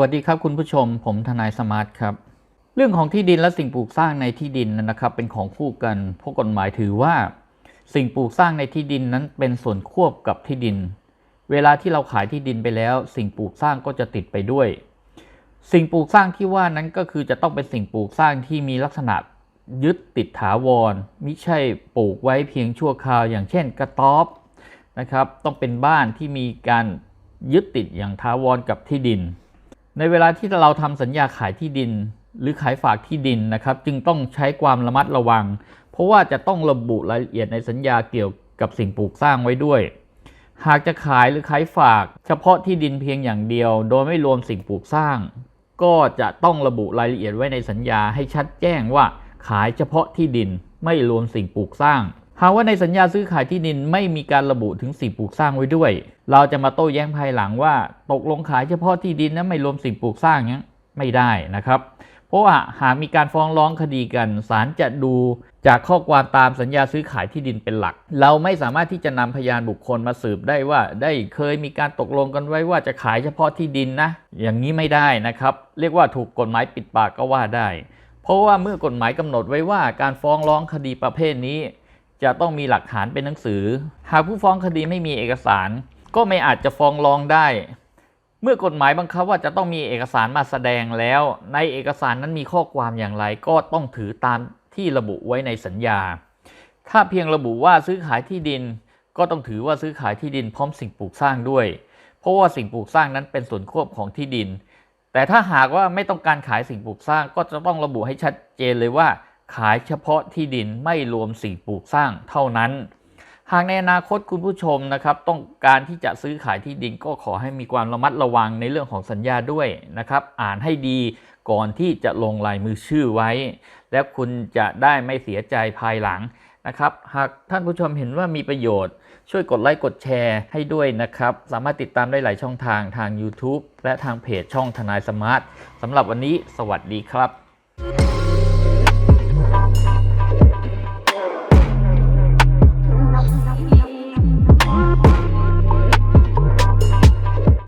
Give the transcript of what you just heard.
วัสดีครับคุณผู้ชม ผมทนายสมาร์ทครับ เรื่องของที่ดินและสิ่งปลูกสร้างในที่ดินนะครับ เป็นของคู่กันเพราะกฎหมายถือว่า สิ่งปลูกสร้างในที่ดินนั้นเป็นส่วนควบกับที่ดิน เวลาที่เราขายที่ดินไปแล้ว สิ่งปลูกสร้างก็จะติดไปด้วย สิ่งปลูกสร้างที่ว่านั้นก็คือจะต้องเป็นสิ่งปลูกสร้างที่มีลักษณะยึดติดถาวรมิใช่ปลูกไว้เพียงชั่วคราว อย่างเช่นกระต๊อบนะครับ ต้องเป็นบ้านที่มีการยึดติดอย่างถาวรกับที่ดิน ในเวลาที่เราทำสัญญาขายที่ดิน หรือขายฝากที่ดินนะครับ จึงต้องใช้ความระมัดระวัง เพราะว่าจะต้องระบุรายละเอียดในสัญญาเกี่ยวกับสิ่งปลูกสร้างไว้ด้วย หากจะขายหรือขายฝาก เฉพาะที่ดินเพียงอย่างเดียว โดยไม่รวมสิ่งปลูกสร้าง ก็จะต้องระบุรายละเอียดไว้ในสัญญาให้ชัดแจ้งว่าขายเฉพาะที่ดินไม่รวมสิ่งปลูกสร้าง หากว่าในสัญญาซื้อขายที่ดินไม่มีการระบุถึงสิ่งปลูกสร้างไว้ด้วย เราจะมาโต้แย้งภายหลังว่า ตกลงขายเฉพาะที่ดินนะไม่รวมสิ่งปลูกสร้างเนี้ยไม่ได้นะครับ เพราะว่าหากมีการฟ้องร้องคดีกันศาลจะดูจากข้อความตามสัญญาซื้อขายที่ดินเป็นหลัก เราไม่สามารถที่จะนำพยานบุคคลมาสืบได้ว่า ได้เคยมีการตกลงกันไว้ว่าจะขายเฉพาะที่ดินนะ อย่างนี้ไม่ได้นะครับ เรียกว่าถูกกฎหมายปิดปากก็ว่าได้ เพราะว่าเมื่อกฎหมายกำหนดไว้ว่าการฟ้องร้องคดีประเภทนี้ จะต้องมีหลักฐานเป็นหนังสือ หากผู้ฟ้องคดีไม่มีเอกสาร ก็ไม่อาจจะฟ้องร้องได้ เมื่อกฎหมายบังคับว่าจะต้องมีเอกสารมาแสดงแล้ว ในเอกสารนั้นมีข้อความอย่างไรก็ต้องถือตามที่ระบุไว้ในสัญญา ถ้าเพียงระบุว่าซื้อขายที่ดิน ก็ต้องถือว่าซื้อขายที่ดินพร้อมสิ่งปลูกสร้างด้วย เพราะว่าสิ่งปลูกสร้างนั้นเป็นส่วนควบของที่ดิน แต่ถ้าหากว่าไม่ต้องการขายสิ่งปลูกสร้างก็จะต้องระบุให้ชัดเจนเลยว่า ขายเฉพาะที่ดินไม่รวมสิ่งปลูกสร้างเท่านั้น หากในอนาคตคุณผู้ชมนะครับต้องการที่จะซื้อขายที่ดินก็ขอให้มีความระมัดระวังในเรื่องของสัญญาด้วยนะครับ อ่านให้ดีก่อนที่จะลงลายมือชื่อไว้ และคุณจะได้ไม่เสียใจภายหลังนะครับ หากท่านผู้ชมเห็นว่ามีประโยชน์ ช่วยกดไลค์กดแชร์ให้ด้วยนะครับ สามารถติดตามได้หลายช่องทางทาง YouTube และทางเพจช่องทนายสมาร์ทสำหรับวันนี้ สวัสดีครับ